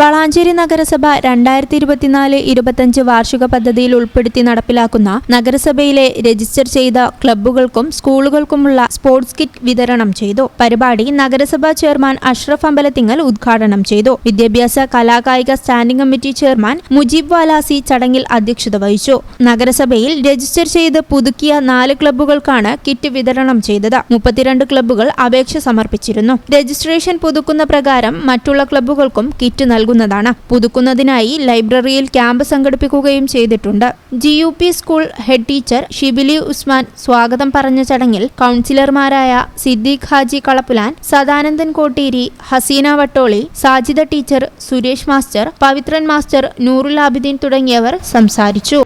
വളാഞ്ചേരി നഗരസഭ രണ്ടായിരത്തി ഇരുപത്തിനാല് ഇരുപത്തഞ്ച് വാർഷിക പദ്ധതിയിൽ ഉൾപ്പെടുത്തി നടപ്പിലാക്കുന്ന നഗരസഭയിലെ രജിസ്റ്റർ ചെയ്ത ക്ലബ്ബുകൾക്കും സ്കൂളുകൾക്കുമുള്ള സ്പോർട്സ് കിറ്റ് വിതരണം ചെയ്തു. പരിപാടി നഗരസഭാ ചെയർമാൻ അഷ്റഫ് അമ്പലത്തിങ്ങൽ ഉദ്ഘാടനം ചെയ്തു. വിദ്യാഭ്യാസ കലാകായിക standing committee chairman Mujeeb Valasi ചടങ്ങിൽ അധ്യക്ഷത വഹിച്ചു. നഗരസഭയിൽ രജിസ്റ്റർ ചെയ്ത് പുതുക്കിയ നാല് ക്ലബ്ബുകൾക്കാണ് കിറ്റ് വിതരണം ചെയ്തത്. മുപ്പത്തിരണ്ട് ക്ലബ്ബുകൾ അപേക്ഷ സമർപ്പിച്ചിരുന്നു. രജിസ്ട്രേഷൻ പുതുക്കുന്ന പ്രകാരം മറ്റുള്ള ക്ലബ്ബുകൾക്കും കിറ്റ് നൽകുന്നതാണ്. പുതുക്കുന്നതിനായി ലൈബ്രറിയിൽ ക്യാമ്പ് സംഘടിപ്പിക്കുകയും ചെയ്തിട്ടുണ്ട്. G U P school head teacher Shibili Usman സ്വാഗതം പറഞ്ഞ ചടങ്ങിൽ കൗൺസിലർമാരായ Siddique Haji Kalappulan Sadanandan Kotteri Haseena Vattoli Sajida teacher Suresh master Pavithran master Noorul Abideen തുടങ്ങിയവർ സംസാരിച്ചു.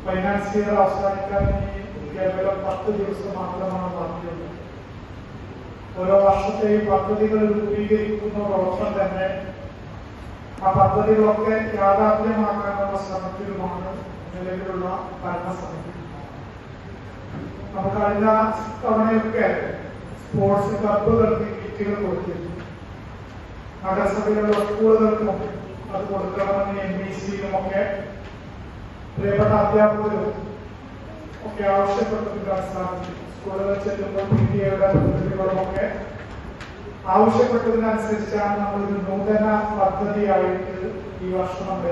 ഓരോ വർഷത്തെയും പദ്ധതികൾ രൂപീകരിക്കുന്നതോടൊപ്പം തന്നെ ആ പദ്ധതികളൊക്കെ യാഥാർത്ഥ്യമാക്കാനുള്ള ശ്രമത്തിലുമാണ് നിലവിലുള്ള ഭരണസമിതി. നമുക്ക് കഴിഞ്ഞ തവണയൊക്കെ സ്പോർട്സ് ക്ലബുകൾക്ക് കിറ്റുകൾ കൊടുത്തിരുന്നു. നഗരസഭയിലുള്ള സ്കൂളുകൾക്കും അത് കൊടുക്കണമെന്ന് എം ബി സിയിലുമൊക്കെ പ്രിയപ്പെട്ട അധ്യാപകരും ഒക്കെ ആവശ്യപ്പെട്ടിട്ടുണ്ട് സാധിക്കും സ്കൂളുകളിൽ ചെല്ലുമ്പോൾ പി ടി എയുടെ പ്രതിനിധികളുമൊക്കെ ആവശ്യപ്പെട്ടതിനനുസരിച്ചാണ് നമ്മളൊരു നൂതന പദ്ധതിയായിട്ട് ഈ വർഷം നമ്മൾ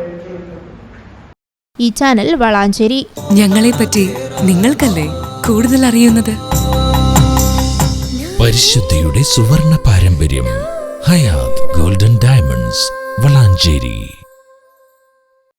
ഈ ചാനൽ വളാഞ്ചേരി. ഞങ്ങളെ പറ്റി നിങ്ങൾക്കല്ലേ കൂടുതൽ അറിയുന്നത്? പരിശുദ്ധിയുടെ സുവർണ പാരമ്പര്യം ഹയാത് ഗോൾഡൻ ഡയമണ്ട്സ് വളാഞ്ചേരി.